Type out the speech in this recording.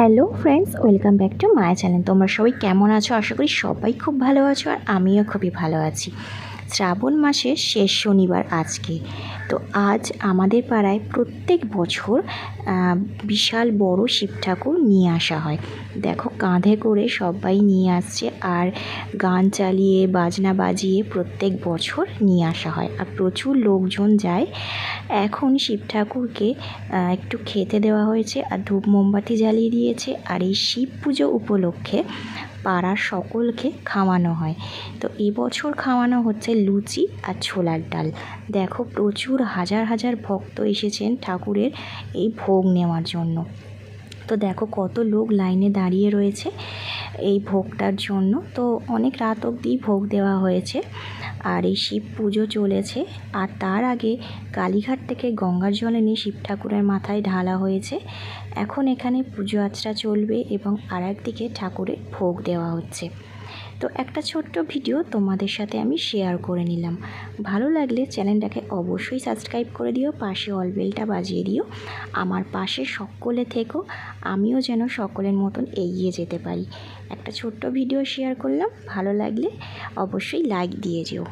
Hello friends, welcome back to Maya channel. তোমরা সবাই কেমন আছো? আশা করি সবাই খুব ভালো আছো আর আমিও খুবই ভালো আছি। শ্রাবণ মাসের শেষ শনিবার আজকে। তো আজ আমাদের পাড়ায় প্রত্যেক বছর বিশাল বড় শিব ঠাকুর নিয়ে আসা হয়। দেখো, কাঁধে করে সবাই নিয়ে আসছে আর গান চালিয়ে, বাজনা বাজিয়ে প্রত্যেক বছর নিয়ে আসা হয়। আর প্রচুর লোকজন যায়। এখন শিব ঠাকুরকে একটু খেতে দেওয়া হয়েছে আর ধূপ মোমবাতি জ্বালিয়ে দিয়েছে। আর এই শিব পুজো উপলক্ষে পাড়ার সকলকে খাওয়ানো হয়। তো এবছর খাওয়ানো হচ্ছে লুচি আর ছোলার ডাল। দেখো প্রচুর হাজার হাজার ভক্ত এসেছেন ঠাকুরের এই ভোগ নেওয়ার জন্য। তো দেখো কত লোক লাইনে দাঁড়িয়ে রয়েছে এই ভোগটার জন্য। তো অনেক রাত অব্দি ভোগ দেওয়া হয়েছে আর এই শিব পুজো চলেছে। আর তার আগে কালীঘাট থেকে গঙ্গার জল এনে শিব ঠাকুরের মাথায় ঢালা হয়েছে। এখন এখানে পুজো আচরা চলবে এবং আর একদিকে ঠাকুরের ভোগ দেওয়া হচ্ছে। তো একটা ছোট্ট ভিডিও তোমাদের সাথে আমি শেয়ার করে নিলাম। ভালো লাগলে চ্যানেলটাকে অবশ্যই সাবস্ক্রাইব করে দিও, পাশে অলবেলটা বাজিয়ে দিও। আমার পাশে সকলে থেকো, আমিও যেন সকলের মতন এগিয়ে যেতে পারি। একটা ছোট্ট ভিডিও শেয়ার করলাম, ভালো লাগলে অবশ্যই লাইক দিয়ে যেও।